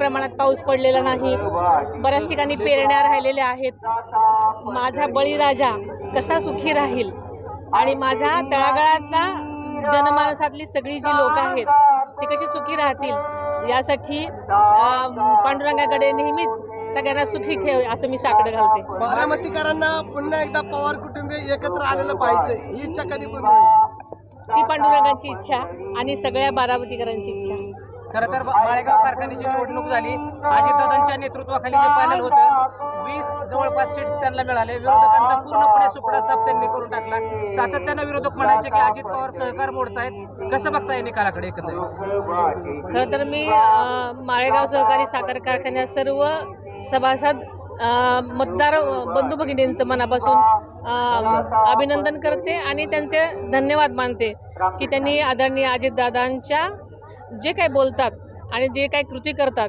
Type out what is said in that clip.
प्रमाणात पाऊस पडलेला नाही. बऱ्याच ठिकाणी पेरण्या राहिलेल्या आहेत. माझा बळीराजा कसा सुखी राहील? आणि माझा तळागाळातला जनमानसातली सगळी जी लोक आहेत ती कशी सुखी राहतील? यासाठी पांडुरंगाकडे नेहमीच सगळ्यांना सुखी ठेव असं मी साकडं घालते. बारामतीकरांना पुन्हा एकदा पवार कुटुंबीय एकत्र आलेलं पाहिजे ही इच्छा कधी होईल? ती पांडुरंगाची इच्छा आणि सगळ्या बारामतीकरांची इच्छा. खरं तर माळेगाव कारखान्याची निवडणूक झाली. अजितदादांच्या नेतृत्वाखाली जे पॅनल होतं वीस जवळपास सीट्स त्यांना मिळाले. विरोधकांचा पूर्णपणे सुपडा साफ त्यांनी करून टाकला. सातत्यानं विरोधक म्हणायचे की अजित पवार सहकार मोडतायत कसं बघताय निकालाकडे एकत्र खरं तर मी माळेगाव सहकारी साखर कारखान्यात सर्व सभासद मतदार बंधू भगिनींचं मनापासून अभिनंदन करते आणि त्यांचे धन्यवाद मानते की त्यांनी आदरणीय अजितदादांच्या जे काही बोलतात आणि जे काही कृती करतात